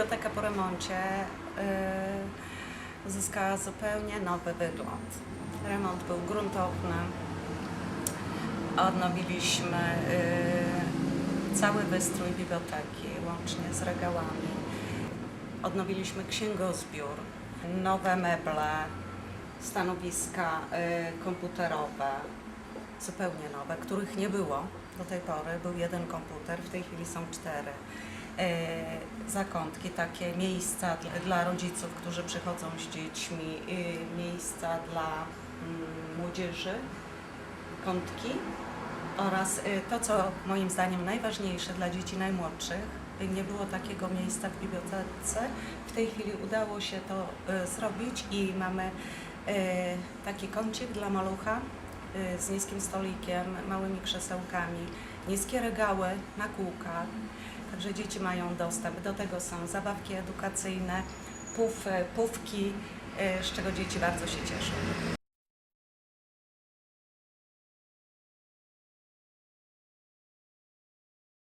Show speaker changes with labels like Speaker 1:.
Speaker 1: biblioteka po remoncie y, uzyskała zupełnie nowy wygląd. Remont był gruntowny. Odnowiliśmy y, cały wystrój biblioteki, łącznie z regałami. Odnowiliśmy księgozbiór, nowe meble, stanowiska y, komputerowe, zupełnie nowe, których nie było do tej pory. Był jeden komputer, w tej chwili są cztery. Y, zakątki, takie miejsca dla, rodziców, którzy przychodzą z dziećmi, y, miejsca dla mm, młodzieży, kątki oraz y, to, co moim zdaniem najważniejsze dla dzieci najmłodszych, nie było takiego miejsca w bibliotece. W tej chwili udało się to y, zrobić i mamy taki kącik dla malucha z niskim stolikiem, małymi krzesełkami, niskie regały na kółkach. Także dzieci mają dostęp. Do tego są zabawki edukacyjne, pufy, pufki, y, z czego dzieci bardzo się cieszą.